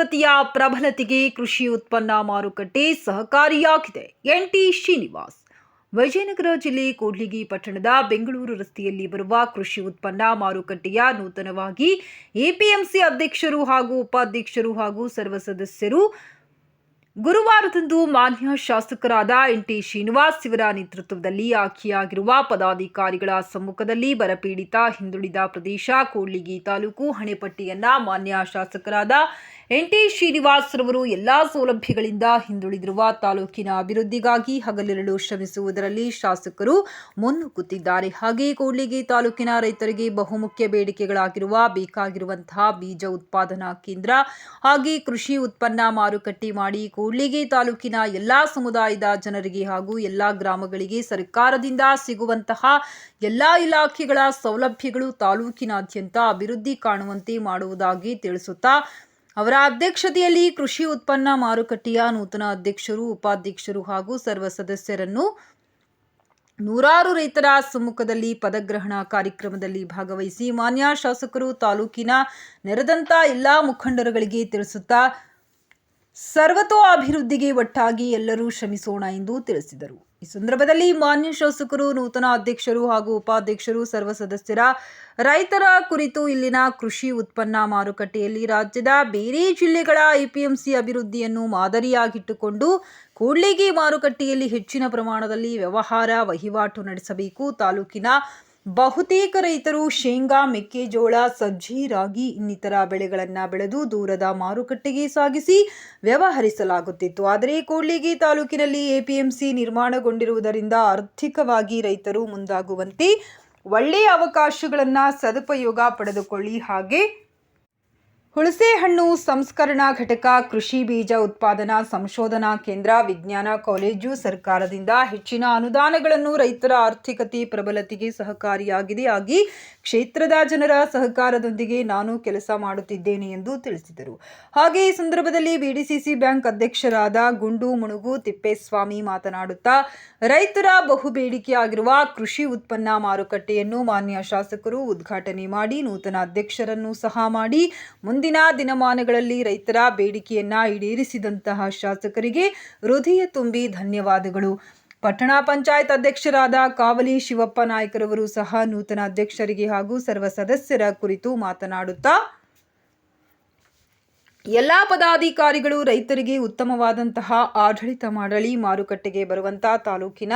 ಆರ್ಥಿಕತೆಯ ಪ್ರಬಲತೆಗೆ ಕೃಷಿ ಉತ್ಪನ್ನ ಮಾರುಕಟ್ಟೆ ಸಹಕಾರಿಯಾಗಿದೆ. ಎನ್ಟಿ ಶ್ರೀನಿವಾಸ್, ವಿಜಯನಗರ ಜಿಲ್ಲೆ ಕೂಡ್ಲಿಗಿ ಪಟ್ಟಣದ ಬೆಂಗಳೂರು ರಸ್ತೆಯಲ್ಲಿ ಬರುವ ಕೃಷಿ ಉತ್ಪನ್ನ ಮಾರುಕಟ್ಟೆಯ ನೂತನವಾಗಿ ಎಪಿಎಂಸಿ ಅಧ್ಯಕ್ಷರು ಹಾಗೂ ಉಪಾಧ್ಯಕ್ಷರು ಹಾಗೂ ಸರ್ವ ಸದಸ್ಯರು ಗುರುವಾರದಂದು ಮಾನ್ಯ ಶಾಸಕರಾದ ಎನ್ ಟಿ ಶ್ರೀನಿವಾಸ್ ಇವರ ನೇತೃತ್ವದಲ್ಲಿ ಆಯ್ಕೆಯಾಗಿರುವ ಪದಾಧಿಕಾರಿಗಳ ಸಮ್ಮುಖದಲ್ಲಿ ಬರಪೀಡಿತ ಹಿಂದುಳಿದ ಪ್ರದೇಶ ಕೂಡ್ಲಿಗಿ ತಾಲೂಕು ಹಣೆಪಟ್ಟಿಯನ್ನ ಮಾನ್ಯ ಶಾಸಕರಾದ ಎನ್ ಟಿ ಶ್ರೀನಿವಾಸ್ ರವರು ಎಲ್ಲಾ ಸೌಲಭ್ಯಗಳಿಂದ ಹಿಂದುಳಿದಿರುವ ತಾಲೂಕಿನ ಅಭಿವೃದ್ಧಿಗಾಗಿ ಹಗಲಿರಲು ಶ್ರಮಿಸುವುದರಲ್ಲಿ ಶಾಸಕರು ಮುನ್ನುಗ್ಗುತ್ತಿದ್ದಾರೆ. ಹಾಗೆ ಕೂಡ್ಲಿಗಿ ತಾಲೂಕಿನ ರೈತರಿಗೆ ಬಹುಮುಖ್ಯ ಬೇಡಿಕೆಗಳಾಗಿರುವ ಬೇಕಾಗಿರುವಂತಹ ಬೀಜ ಉತ್ಪಾದನಾ ಕೇಂದ್ರ ಹಾಗೆ ಕೃಷಿ ಉತ್ಪನ್ನ ಮಾರುಕಟ್ಟೆ ಮಾಡಿ ಕೂಡ್ಲಿಗಿ ತಾಲೂಕಿನ ಎಲ್ಲಾ ಸಮುದಾಯದ ಜನರಿಗೆ ಹಾಗೂ ಎಲ್ಲಾ ಗ್ರಾಮಗಳಿಗೆ ಸರ್ಕಾರದಿಂದ ಸಿಗುವಂತಹ ಎಲ್ಲಾ ಇಲಾಖೆಗಳ ಸೌಲಭ್ಯಗಳು ತಾಲೂಕಿನಾದ್ಯಂತ ಅಭಿವೃದ್ಧಿ ಕಾಣುವಂತೆ ಮಾಡುವುದಾಗಿ ತಿಳಿಸುತ್ತಾ ಅವರ ಅಧ್ಯಕ್ಷತೆಯಲ್ಲಿ ಕೃಷಿ ಉತ್ಪನ್ನ ಮಾರುಕಟ್ಟೆಯ ನೂತನ ಅಧ್ಯಕ್ಷರು, ಉಪಾಧ್ಯಕ್ಷರು ಹಾಗೂ ಸರ್ವ ಸದಸ್ಯರನ್ನು ನೂರಾರು ರೈತರ ಸಮ್ಮುಖದಲ್ಲಿ ಪದಗ್ರಹಣ ಕಾರ್ಯಕ್ರಮದಲ್ಲಿ ಭಾಗವಹಿಸಿ ಮಾನ್ಯ ಶಾಸಕರು ತಾಲೂಕಿನ ನೆರೆದಂಥ ಎಲ್ಲ ಮುಖಂಡರುಗಳಿಗೆ ತಿಳಿಸುತ್ತಾ, ಸರ್ವತೋ ಅಭಿವೃದ್ಧಿಗೆ ಒಟ್ಟಾಗಿ ಎಲ್ಲರೂ ಶ್ರಮಿಸೋಣ ಎಂದು ತಿಳಿಸಿದರು. ಈ ಸಂದರ್ಭದಲ್ಲಿ ಮಾನ್ಯ ಶಾಸಕರು, ನೂತನ ಅಧ್ಯಕ್ಷರು ಹಾಗೂ ಉಪಾಧ್ಯಕ್ಷರು, ಸರ್ವ ಸದಸ್ಯರ ರೈತರ ಕುರಿತು ಇಲ್ಲಿನ ಕೃಷಿ ಉತ್ಪನ್ನ ಮಾರುಕಟ್ಟೆಯಲ್ಲಿ ರಾಜ್ಯದ ಬೇರೆ ಜಿಲ್ಲೆಗಳ ಎಪಿಎಂಸಿ ಅಭಿವೃದ್ಧಿಯನ್ನು ಮಾದರಿಯಾಗಿಟ್ಟುಕೊಂಡು ಕೂಡ್ಲಿಗಿ ಮಾರುಕಟ್ಟೆಯಲ್ಲಿ ಹೆಚ್ಚಿನ ಪ್ರಮಾಣದಲ್ಲಿ ವ್ಯವಹಾರ ವಹಿವಾಟು ನಡೆಸಬೇಕು. ತಾಲೂಕಿನ ಬಹುತೇಕ ರೈತರು ಶೇಂಗಾ, ಮೆಕ್ಕೆಜೋಳ, ಸಜ್ಜಿ, ರಾಗಿ ಇನ್ನಿತರ ಬೆಳೆಗಳನ್ನು ಬೆಳೆದು ದೂರದ ಮಾರುಕಟ್ಟೆಗೆ ಸಾಗಿಸಿ ವ್ಯವಹರಿಸಲಾಗುತ್ತಿತ್ತು. ಆದರೆ ಕೂಡ್ಲಿಗಿ ತಾಲೂಕಿನಲ್ಲಿ ಎಪಿಎಂಸಿ ನಿರ್ಮಾಣಗೊಂಡಿರುವುದರಿಂದ ಆರ್ಥಿಕವಾಗಿ ರೈತರು ಮುಂದಾಗುವಂತೆ ಒಳ್ಳೆಯ ಅವಕಾಶಗಳನ್ನು ಸದುಪಯೋಗ ಪಡೆದುಕೊಳ್ಳಿ ಹಾಗೆ ಹುಣಸೆಹಣ್ಣು ಸಂಸ್ಕರಣಾ ಘಟಕ, ಕೃಷಿ ಬೀಜ ಉತ್ಪಾದನಾ ಸಂಶೋಧನಾ ಕೇಂದ್ರ, ವಿಜ್ಞಾನ ಕಾಲೇಜು ಸರ್ಕಾರದಿಂದ ಹೆಚ್ಚಿನ ಅನುದಾನಗಳನ್ನು ರೈತರ ಆರ್ಥಿಕತೆ ಪ್ರಬಲತೆಗೆ ಸಹಕಾರಿಯಾಗಿದೆ. ಆಗಿ ಕ್ಷೇತ್ರದ ಜನರ ಸಹಕಾರದೊಂದಿಗೆ ನಾನು ಕೆಲಸ ಮಾಡುತ್ತಿದ್ದೇನೆ ಎಂದು ತಿಳಿಸಿದರು. ಹಾಗೆ ಈ ಸಂದರ್ಭದಲ್ಲಿ ಬಿಡಿಸಿಸಿ ಬ್ಯಾಂಕ್ ಅಧ್ಯಕ್ಷರಾದ ಗುಂಡು ಮುಣುಗು ತಿಪ್ಪೇಸ್ವಾಮಿ ಮಾತನಾಡುತ್ತಾ, ರೈತರ ಬಹುಬೇಡಿಕೆಯಾಗಿರುವ ಕೃಷಿ ಉತ್ಪನ್ನ ಮಾರುಕಟ್ಟೆಯನ್ನು ಮಾನ್ಯ ಶಾಸಕರು ಉದ್ಘಾಟನೆ ಮಾಡಿ, ನೂತನ ಅಧ್ಯಕ್ಷರನ್ನು ಸಹ ಮಾಡಿ ಮುಂದಿನ ದಿನಮಾನಗಳಲ್ಲಿ ರೈತರ ಬೇಡಿಕೆಯನ್ನ ಈಡೇರಿಸಿದಂತಹ ಶಾಸಕರಿಗೆ ಹೃದಯ ತುಂಬಿ ಧನ್ಯವಾದಗಳು. ಪಟ್ಟಣ ಪಂಚಾಯತ್ ಅಧ್ಯಕ್ಷರಾದ ಕಾವಲಿ ಶಿವಪ್ಪ ನಾಯ್ಕರವರು ಸಹ ನೂತನ ಅಧ್ಯಕ್ಷರಿಗೆ ಹಾಗೂ ಸರ್ವ ಸದಸ್ಯರ ಕುರಿತು ಮಾತನಾಡುತ್ತಾ ಎಲ್ಲ ಪದಾಧಿಕಾರಿಗಳು ರೈತರಿಗೆ ಉತ್ತಮವಾದಂತಹ ಆಡಳಿತ ಮಾಡಲಿ, ಮಾರುಕಟ್ಟೆಗೆ ಬರುವಂತಹ ತಾಲೂಕಿನ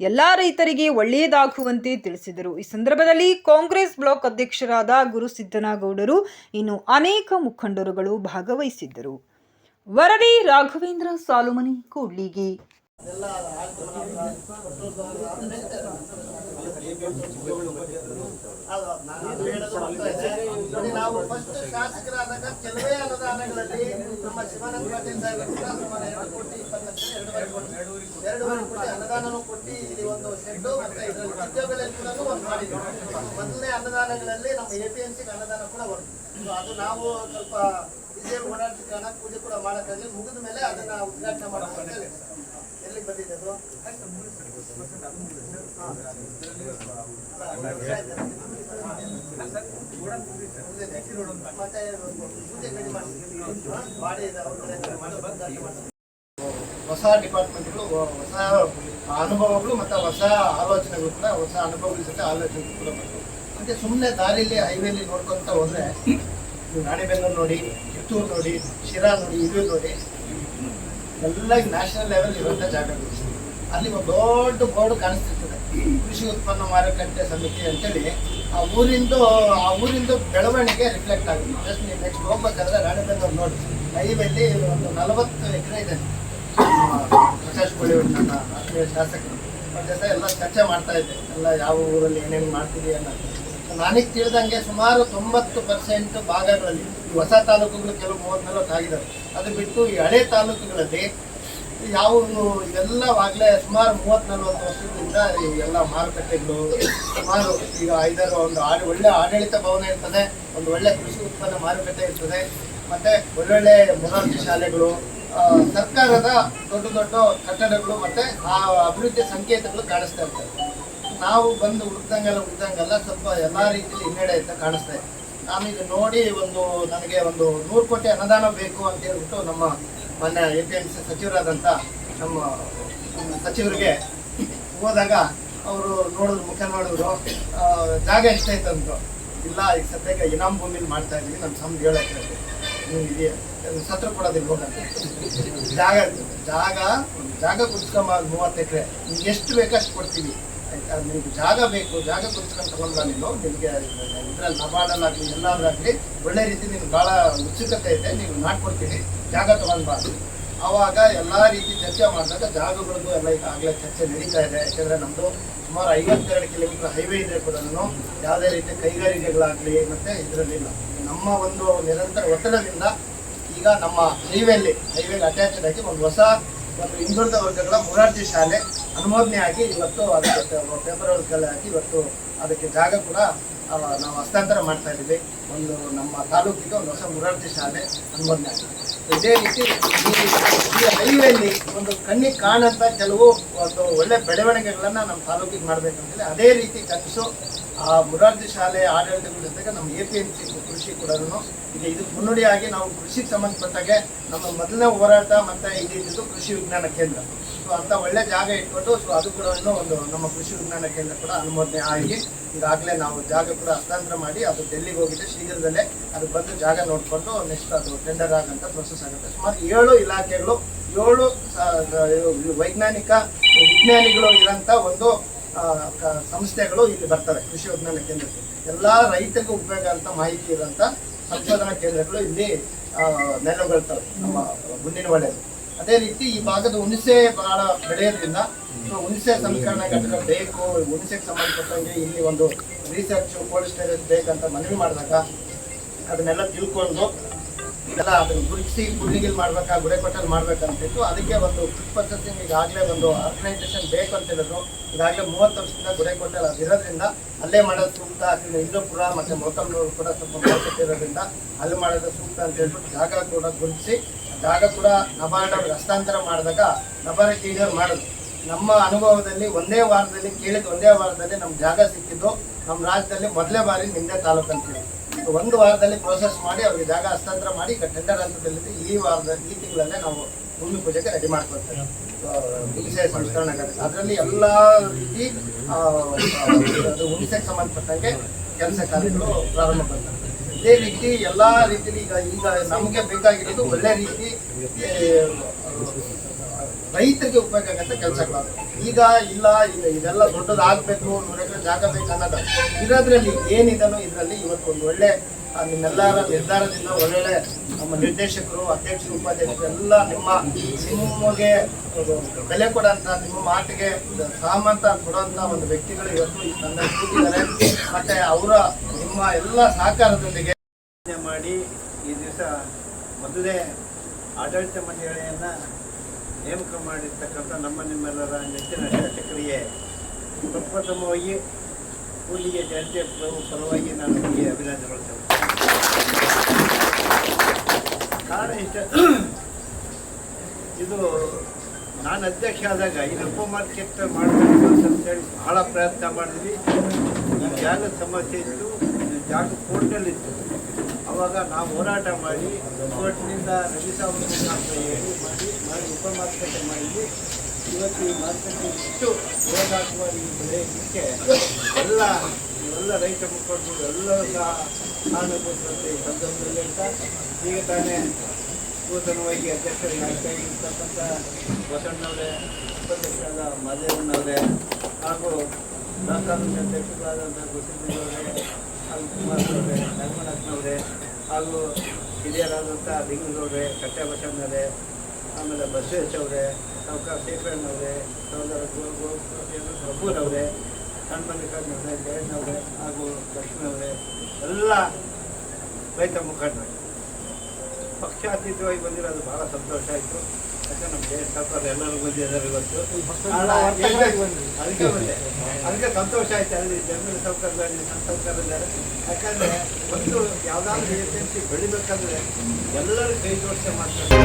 ಎಲ್ಲ ರೈತರಿಗೆ ಒಳ್ಳೆಯದಾಗುವಂತೆ ತಿಳಿಸಿದರು. ಈ ಸಂದರ್ಭದಲ್ಲಿ ಕಾಂಗ್ರೆಸ್ ಬ್ಲಾಕ್ ಅಧ್ಯಕ್ಷರಾದ ಗುರುಸಿದ್ದನಗೌಡರು ಇನ್ನು ಅನೇಕ ಮುಖಂಡರುಗಳು ಭಾಗವಹಿಸಿದ್ದರು. ವರದಿ ರಾಘವೇಂದ್ರ ಸಾಲುಮನಿ ಕೂಡ್ಲಿಗಿ. ನಾವು ಫಸ್ಟ್ ಶಾಸಕರಾದಾಗ ಕೆಲವೇ ಅನುದಾನಗಳಲ್ಲಿ ನಮ್ಮ ಶಿವಾನಂದ ಪಾಟೀಲ್ ಸಾಹೇಬರು ಎರಡು ಕೋಟಿ ಇಪ್ಪತ್ತು ಲಕ್ಷ ಎರಡೂವರೆ ಕೋಟಿ ಕೋಟಿ ಅನುದಾನನೂ ಕೊಟ್ಟು ಇಲ್ಲಿ ಒಂದು ಶೆಡ್ಡು ಮತ್ತೆ ಇದರಲ್ಲಿ ಉದ್ಯೋಗಗಳಲ್ಲಿ ಕೂಡ ಒಂದು ಮಾಡಿದ್ದೀವಿ ಮೊದಲನೇ ಅನುದಾನಗಳಲ್ಲಿ ನಮ್ಮ ಎ ಪಿ ಎಂ ಸಿಗೆ ಅನುದಾನ ಕೂಡ ಬಂತು ಅದು ನಾವು ಸ್ವಲ್ಪ ವಿಜಯ ಕಾರಣ ಪೂಜೆ ಕೂಡ ಮಾಡೋಕ್ಕಾಗಲಿ ಮುಗಿದ ಮೇಲೆ ಅದನ್ನ ಉದ್ಘಾಟನೆ ಎಲ್ಲಿ ಹೊಸ ಡಿಪಾರ್ಟ್ಮೆಂಟ್ಗಳು, ಹೊಸ ಅನುಭವಗಳು ಮತ್ತು ಹೊಸ ಆಲೋಚನೆಗಳು ಕೂಡ, ಹೊಸ ಅನುಭವಗಳ ಜೊತೆ ಆಲೋಚನೆಗಳು ಕೂಡ ಬರ್ತವೆ ಮತ್ತೆ ಸುಮ್ಮನೆ ದಾರಿಯಲ್ಲಿ ಹೈವೇಲಿ ನೋಡ್ಕೊತ ಹೋದ್ರೆ, ನೀವು ನೋಡಿ, ಕಿತ್ತೂರು ನೋಡಿ, ಶಿರಾ ನೋಡಿ ಇದು ನೋಡಿ ಎಲ್ಲ ನ್ಯಾಷನಲ್ ಲೆವೆಲ್ ಇರುವಂಥ ಜಾಗಗಳು ಅಲ್ಲಿ ಒಂದು ದೊಡ್ಡ ಬೋರ್ಡ್ ಕಾಣಿಸ್ತಿರ್ತದೆ. ಕೃಷಿ ಉತ್ಪನ್ನ ಮಾರುಕಟ್ಟೆ ಸಮಿತಿ ಅಂತೇಳಿ ಆ ಊರಿಂದು ಆ ಊರಿಂದು ಬೆಳವಣಿಗೆ ರಿಫ್ಲೆಕ್ಟ್ ಆಗುತ್ತೆ. ಜಸ್ಟ್ ನೀವು ನೆಕ್ಸ್ಟ್ ಹೋಗ್ಬೇಕಾದ್ರೆ ರಾಣಿಬೆನ್ನೂರು ನೋಡಿ. ಲೈವಲ್ಲಿ ಒಂದು ನಲವತ್ತು ಎಕರೆ ಇದೆ. ಪ್ರಕಾಶ್ ಕೋಳಿಯವರು ನನ್ನ ಆತ್ಮೀಯ ಶಾಸಕರು. ಅವ್ರ ಜೊತೆ ಎಲ್ಲ ಚರ್ಚೆ ಮಾಡ್ತಾ ಇದ್ದೆ. ಎಲ್ಲ ಯಾವ ಊರಲ್ಲಿ ಏನೇನು ಮಾಡ್ತೀವಿ ಅನ್ನೋದು. ನನಗೆ ತಿಳಿದಂಗೆ ಸುಮಾರು ತೊಂಬತ್ತು ಪರ್ಸೆಂಟ್ ಭಾಗಗಳಲ್ಲಿ ಹೊಸ ತಾಲೂಕುಗಳು ಕೆಲವು ಮೂವತ್ತು ನಲವತ್ತು ಆಗಿದ್ದಾವೆ ಅದು ಬಿಟ್ಟು ಈ ಹಳೆ ತಾಲೂಕುಗಳಲ್ಲಿ ಯಾವ ಇವೆಲ್ಲವಾಗಲೇ ಸುಮಾರು ಮೂವತ್ತು ನಲವತ್ತು ವರ್ಷದಿಂದ ಎಲ್ಲ ಮಾರುಕಟ್ಟೆಗಳು ಸುಮಾರು ಈಗ ಐದಾರು ಒಂದು ಆಡ, ಒಳ್ಳೆ ಆಡಳಿತ ಭವನ ಇರ್ತದೆ, ಒಂದು ಒಳ್ಳೆ ಕೃಷಿ ಉತ್ಪನ್ನ ಮಾರುಕಟ್ಟೆ ಇರ್ತದೆ, ಮತ್ತೆ ಒಳ್ಳೊಳ್ಳೆ ಮೊರಾರ್ಜಿ ಶಾಲೆಗಳು ಸರ್ಕಾರದ ದೊಡ್ಡ ದೊಡ್ಡ ಕಟ್ಟಡಗಳು ಮತ್ತೆ ಆ ಅಭಿವೃದ್ಧಿ ಸಂಕೇತಗಳು ಕಾಣಿಸ್ತಾ ಇರ್ತವೆ. ನಾವು ಬಂದು ಹುಡ್ದಂಗೆಲ್ಲ ಹುಡ್ದಂಗೆಲ್ಲ ಸ್ವಲ್ಪ ಎಲ್ಲ ರೀತಿಯಲ್ಲಿ ಹಿನ್ನಡೆ ಅಂತ ಕಾಣಿಸ್ತಾ ಇದೆ. ನಾನು ನೋಡಿ ಒಂದು ನನಗೆ ಒಂದು ನೂರು ಕೋಟಿ ಅನುದಾನ ಬೇಕು ಅಂತ ಹೇಳ್ಬಿಟ್ಟು ನಮ್ಮ ಮೊನ್ನೆ ಎ ಪಿ ಎಂ ಸಿ ಸಚಿವರಾದಂಥ ನಮ್ಮ ಸಚಿವರಿಗೆ ಹೋದಾಗ ಅವರು ನೋಡಿದ್ರು ಮುಖ್ಯ ನೋಡಿದ್ರು ಜಾಗ ಎಷ್ಟಾಯ್ತಂದ್ರು. ಇಲ್ಲ, ಈಗ ಸದ್ಯಕ್ಕೆ ಇನಾಮ್ ಭೂಮಿಲಿ ಮಾಡ್ತಾ ಇದ್ದೀವಿ ನಮ್ಮ ಸಮ್ ಹೇಳಕ್ಕೆ ಇದೆಯಾ ಸತ್ರ ಕೊಡೋದಿಲ್ಲ ಹೋಗಂತ ಜಾಗ ಜಾಗ ಜಾಗ ಕುಡ್ಸ್ಕೊಂಬ ಮೂವತ್ತು ಎಕರೆ. ನಿಮ್ಗೆ ಎಷ್ಟು ಬೇಕಷ್ಟು ಕೊಡ್ತೀವಿ. ನಿಮ್ಗೆ ಜಾಗ ಬೇಕು, ಜಾಗ ಕೊಡ್ತಕ್ಕಂಥ ತಗೊಂಡ ನೀನು, ನಿಮಗೆ ಇದ್ರಲ್ಲಿ ನಬಾರ್ಡಲ್ಲಾಗಲಿ, ಎಲ್ಲಾದ್ರಾಗಲಿ ಒಳ್ಳೆ ರೀತಿ ನಿಮ್ಗೆ ಭಾಳ ಉತ್ಸುಕತೆ ಇದೆ, ನೀವು ಮಾಡ್ಕೊಡ್ತೀನಿ ಜಾಗ ತಗೊಂಡ್ಬಾರ್ದು. ಆವಾಗ ಎಲ್ಲ ರೀತಿ ಚರ್ಚೆ ಮಾಡಿದಾಗ ಜಾಗಗಳಿಗೂ ಎಲ್ಲ ಈಗ ಆಗಲೇ ಚರ್ಚೆ ನಡೀತಾ ಇದೆ. ಯಾಕೆಂದರೆ ನಮ್ಮದು ಸುಮಾರು ಐವತ್ತೆರಡು ಕಿಲೋಮೀಟರ್ ಹೈವೇ ಇದೆ ಕೂಡ ಯಾವುದೇ ರೀತಿ ಕೈಗಾರಿಕೆಗಳಾಗಲಿ ಮತ್ತು ಇದರಲ್ಲಿ ನಮ್ಮ ಒಂದು ನಿರಂತರ ಒತ್ತಡದಿಂದ ಈಗ ನಮ್ಮ ಹೈವೇಲಿ ಹೈವೇಲಿ ಅಟ್ಯಾಚ್ಡ್ ಆಗಿ ಒಂದು ಹೊಸ ಒಂದು ಹಿಂದುಳಿದ ವರ್ಗಗಳ ಮೊರಾರ್ಜಿ ಶಾಲೆ ಅನುಮೋದನೆ ಆಗಿ ಇವತ್ತು ಅದಕ್ಕೆ ಪೇಪರ್ ಹಾಕಿ ಇವತ್ತು ಅದಕ್ಕೆ ಜಾಗ ಕೂಡ ನಾವು ಹಸ್ತಾಂತರ ಮಾಡ್ತಾ ಇದ್ದೀವಿ. ಒಂದು ನಮ್ಮ ತಾಲೂಕಿಗೆ ಒಂದು ಹೊಸ ಮೊರಾರ್ಜಿ ಶಾಲೆ ಅನುಮೋದನೆ ಆಗಿದೆ. ಇದೇ ರೀತಿ ಈ ಹೈವೇಲಿ ಒಂದು ಕಣ್ಣಿಗೆ ಕಾಣಂತ ಕೆಲವು ಒಂದು ಒಳ್ಳೆ ಬೆಳವಣಿಗೆಗಳನ್ನ ನಮ್ಮ ತಾಲೂಕಿಗೆ ಮಾಡ್ಬೇಕಂತೇಳಿ ಅದೇ ರೀತಿ ಕನಸು ಆ ಮುರಾರ್ಜಿ ಶಾಲೆ ಆಡಳಿತಗಳ ಜೊತೆಗೆ ನಮ್ಮ ಎ ಪಿ ಎಂ ಸಿ ಕೃಷಿ ಕೂಡ ಇದೆ ಇದಕ್ಕೆ ಮುನ್ನುಡಿಯಾಗಿ ನಾವು ಕೃಷಿಗೆ ಸಂಬಂಧಪಟ್ಟಾಗೆ ನಮ್ಮ ಮೊದಲನೇ ಹೋರಾಟ ಮತ್ತೆ ಇದ್ದಿದ್ದು ಕೃಷಿ ವಿಜ್ಞಾನ ಕೇಂದ್ರ. ಸೊ ಅಂತ ಒಳ್ಳೆ ಜಾಗ ಇಟ್ಕೊಂಡು ಸೊ ಅದು ಕೂಡ ಒಂದು ನಮ್ಮ ಕೃಷಿ ವಿಜ್ಞಾನ ಕೇಂದ್ರ ಕೂಡ ಅನುಮೋದನೆ ಆಗಿ ಈಗಾಗಲೇ ನಾವು ಜಾಗ ಕೂಡ ಹಸ್ತಾಂತರ ಮಾಡಿ ಅದು ಡೆಲ್ಲಿಗೆ ಹೋಗಿದೆ ಶೀಘ್ರದಲ್ಲೇ ಅದು ಬಂದು ಜಾಗ ನೋಡಿಕೊಂಡು ನೆಕ್ಸ್ಟ್ ಅದು ಟೆಂಡರ್ ಆಗಂತ ಪ್ರೊಸೆಸ್ ಆಗುತ್ತೆ. ಸುಮಾರು ಏಳು ಇಲಾಖೆಗಳು, ಏಳು ವೈಜ್ಞಾನಿಕ ವಿಜ್ಞಾನಿಗಳು ಇರೋಂಥ ಒಂದು ಸಂಸ್ಥೆಗಳು ಇಲ್ಲಿ ಬರ್ತವೆ, ಕೃಷಿ ವಿಜ್ಞಾನ ಕೇಂದ್ರಕ್ಕೆ. ಎಲ್ಲ ರೈತರಿಗೂ ಉಪಯೋಗ ಅಂತ ಮಾಹಿತಿ ಇರುವಂತ ಸಂಶೋಧನಾ ಕೇಂದ್ರಗಳು ಇಲ್ಲಿ ನೆಲೆಗೊಳ್ತವೆ ನಮ್ಮ ಮುಂದಿನ ಒಳ್ಳೆಯದು ಅದೇ ರೀತಿ ಈ ಭಾಗದ ಹುಣಸೆ ಬಹಳ ಬೆಳೆಯೋದ್ರಿಂದ ಹುಣಸೆ ಸಂಸ್ಕರಣಾ ಘಟಕ ಬೇಕು, ಹುಣಸೆಗೆ ಸಂಬಂಧಪಟ್ಟಂಗೆ ಇಲ್ಲಿ ಒಂದು ರಿಸರ್ಚ್ ಕೋಲ್ಡ್ ಸ್ಟೋರೇಜ್ ಬೇಕಂತ ಮನವಿ ಮಾಡಿದಾಗ ಅದನ್ನೆಲ್ಲ ತಿಳ್ಕೊಂಡು ಎಲ್ಲ ಅದನ್ನು ಗುರುತಿಸಿ ಗುಂಡಿಗಿಲ್ ಮಾಡ್ಬೇಕಾ, ಗುಡೆ ಕೊಟ್ಟಲ್ಲಿ ಮಾಡ್ಬೇಕಂತಿತ್ತು. ಅದಕ್ಕೆ ಒಂದು ಫುಡ್ ಪ್ರೊಸೆಸಿಂಗ್ ಈಗಾಗಲೇ ಒಂದು ಆರ್ಗನೈಸೇಷನ್ ಬೇಕು ಅಂತ ಹೇಳಿದ್ರು ಈಗಾಗಲೇ ಮೂವತ್ತು ವರ್ಷದಿಂದ ಗುಡೆ ಕೊಟ್ಟಲ್ ಅದಿರೋದ್ರಿಂದ, ಅಲ್ಲೇ ಮಾಡೋದು ಸೂಕ್ತ ಇಂದ್ರಪುರ ಮತ್ತೆ ಮೊಳಕಲ್ನೂರು ಕೂಡ ಸ್ವಲ್ಪ ಮಾರ್ಕೆಟ್ ಇರೋದ್ರಿಂದ ಅಲ್ಲಿ ಮಾಡೋದು ಸೂಕ್ತ ಅಂತ ಹೇಳ್ಬಿಟ್ಟು ಜಾಗ ಕೂಡ ಗುರುತಿಸಿ, ಜಾಗ ಕೂಡ ನಬಾರ್ಡ್ ಅವ್ರಿಗೆ ಹಸ್ತಾಂತರ ಮಾಡಿದಾಗ ನಬಾರ್ಡ್ ಕ್ಲಿಯರ್ ಮಾಡೋದು ನಮ್ಮ ಅನುಭವದಲ್ಲಿ ಒಂದೇ ವಾರದಲ್ಲಿ, ಕೇಳಿದ ಒಂದೇ ವಾರದಲ್ಲಿ ನಮ್ಮ ಜಾಗ ಸಿಕ್ಕಿದ್ದು. ನಮ್ಮ ರಾಜ್ಯದಲ್ಲಿ ಮೊದಲೇ ಬಾರಿ ನಿಂದೆ ತಾಲೂಕು ಅಂತ ಸೊ ಒಂದು ವಾರದಲ್ಲಿ ಪ್ರೋಸೆಸ್ ಮಾಡಿ ಅವ್ರಿಗೆ ಜಾಗ ಹಸ್ತಾಂತರ ಮಾಡಿ ಈಗ ಟೆಂಡರ್ ಹಂತದಲ್ಲಿ ಈ ವಾರದ, ಈ ತಿಂಗಳಲ್ಲೇ ನಾವು ಭೂಮಿ ಪೂಜೆಗೆ ರೆಡಿ ಮಾಡ್ಕೊಳ್ತೇವೆ. ಹುಣಸೆ ಸಂಸ್ಕರಣೆ ಅದರಲ್ಲಿ ಎಲ್ಲ ರೀತಿ ಹುಣಸೆಗೆ ಸಂಬಂಧಪಟ್ಟಂಗೆ ಕೆಲಸ ಕಾರ್ಯಗಳು ಪ್ರಾರಂಭ ಬರ್ತವೆ. ಇದೇ ರೀತಿ ಎಲ್ಲ ರೀತಿಯಲ್ಲಿ ಈಗ ಈಗ ನಮಗೆ ಬೇಕಾಗಿರೋದು ಒಳ್ಳೆ ರೀತಿ ರೈತರಿಗೆ ಉಪಯೋಗ ಕೆಲಸ ಈಗ ಇಲ್ಲ ಇದೆಲ್ಲ ದೊಡ್ಡದಾಗಬೇಕು ನೂರ ಎಕರೆ ಜಾಗ ಬೇಕನ್ನೋದು ಇರೋದ್ರಲ್ಲಿ ಏನಿದನೋ ಇದರಲ್ಲಿ ಇವತ್ತು ಒಂದು ಒಳ್ಳೆ ನಿಮ್ಮೆಲ್ಲರ ನಿರ್ಧಾರದಿಂದ ಒಳ್ಳೊಳ್ಳೆ ನಮ್ಮ ನಿರ್ದೇಶಕರು, ಅಧ್ಯಕ್ಷರು, ಉಪಾಧ್ಯಕ್ಷರು ಎಲ್ಲ ನಿಮ್ಮ ನಿಮಗೆ ಬೆಲೆ ಕೊಡೋಂಥ, ನಿಮ್ಮ ಮಾತಿಗೆ ಸಹಮತ ಕೊಡೋಂಥ ಒಂದು ವ್ಯಕ್ತಿಗಳು ಇವತ್ತು ಈ ತಂಡ ಕೂತಿದ್ದಾರೆ. ಮತ್ತೆ ಅವರ ನಿಮ್ಮ ಎಲ್ಲ ಸಹಕಾರದೊಂದಿಗೆ ಮಾಡಿ ಈ ದಿವಸ ಮೊದಲೇ ಆಡಳಿತ ಮಂಡಳಿಯನ್ನ ನೇಮಕ ಮಾಡಿರ್ತಕ್ಕಂಥ ನಮ್ಮ ನಿಮ್ಮೆಲ್ಲರ ನೆಚ್ಚಿನ ಶಾಸಕರಿಗೆ ಪ್ರಪ್ರಥಮವಾಗಿ ಕೂಲಿಗೆ ಜನತೆ ಪರವಾಗಿ ನಾನು ನಿಮಗೆ ಅಭಿನಂದನೆಗಳು ಸಲ್ಲಿಸ್ತೇನೆ. ಕಾರಣ ಇಷ್ಟ. ಇದು ನಾನು ಅಧ್ಯಕ್ಷ ಆದಾಗ ಇದು ಉಪ ಮಾರ್ಕೆಟ್ ಮಾಡಬೇಕು ಅಂತೇಳಿ ಬಹಳ ಪ್ರಯತ್ನ ಮಾಡಿದ್ವಿ. ಜಾಗದ ಸಮಸ್ಯೆ ಇತ್ತು. ಜಾಗ ಕೋರ್ಟಲ್ಲಿತ್ತು ಅವಾಗ ನಾವು ಹೋರಾಟ ಮಾಡಿ ಕೋರ್ಟ್ನಿಂದ ರವಿ ಮುಖಾಂತರ ಹೇಳಿ ಮಾಡಿ ಮಾಡಿ ಉಪ ಮಾರ್ಕೆಟ್ ಮಾಡಿದ್ವಿ. ಇವತ್ತು ಈ ಮಾರುಕಟ್ಟೆ ಇಷ್ಟು ಈ ಬೆಳೆಯಲಿಕ್ಕೆ ಎಲ್ಲ ಎಲ್ಲ ರೈತ ಮುಖಂಡರು ಎಲ್ಲರೂ ಸಹ ಕಾರಣಕ್ಕೋಸ್ಕರ ಈ ಸಂದರ್ಭದಲ್ಲಿ ಅಂತ ಈಗ ತಾನೇ ನೂತನವಾಗಿ ಅಧ್ಯಕ್ಷರಿಗೆ ಆಗ್ತಾ ಇರ್ತಕ್ಕಂಥ ಬಸಣ್ಣವರೇ ಉಪಾಧ್ಯಕ್ಷರಾದ ಮಾದೇವಣ್ಣವರೇ ಹಾಗೂ ರಾಷ್ಟ್ರಾಧ್ಯಕ್ಷ ಅಧ್ಯಕ್ಷರಾದಂಥ ಗುರುಸಿದ್ದವರೇ ಹಾಗೂ ಕುಮಾರನವರೇ ನರಮಣಪ್ಪನವರೇ ಹಾಗೂ ಹಿರಿಯರಾದಂಥ ಬೆಂಗಳೂರವರೇ ಕಟ್ಟೆ ಬಸಣ್ಣವರೇ ಆಮೇಲೆ ಬಸವೇಶ್ ಅವರೇ ಸಾವುಕಾರ ಶೇಖರಣ್ಣವರೇ ಸಹೋದರ ಸಣ್ಣ ಗೋ- ಪ್ರಭುರವರೇ ಹನುಮಲ್ಲಿಕಾರ್ಜುನವರೇ ಜಯಣ್ಣವರೇ ಹಾಗೂ ಲಕ್ಷ್ಮಣವ್ರೆ ಎಲ್ಲ ರೈತ ಮುಖಂಡರು. ಪಕ್ಷಾತೀತವಾಗಿ ಬಂದಿರೋದು ಭಾಳ ಸಂತೋಷ ಆಯಿತು. ಯಾಕಂದ್ರೆ ನಮ್ಮ ದೇಶ ಸರ್ಕಾರ ಎಲ್ಲರೂ ಬಂದಿದ್ದಾರೆ ಇವತ್ತು. ಅದಕ್ಕೆ ಬಂದೆ ಅದಕ್ಕೆ ಸಂತೋಷ ಆಯ್ತು. ಅಲ್ಲಿ ಜನರ ಸೌಕರ್ಯದಲ್ಲಿ ಸೌಕರ್ಯದಲ್ಲಿ. ಯಾಕಂದ್ರೆ ಒಂದು ಯಾವುದಾದ್ರೂ ಏಜೆನ್ಸಿ ಬೆಳಿಬೇಕಂದ್ರೆ ಎಲ್ಲರೂ ಕೈ ಜೋಡಿಸಿ ಮಾಡ್ತಾರೆ.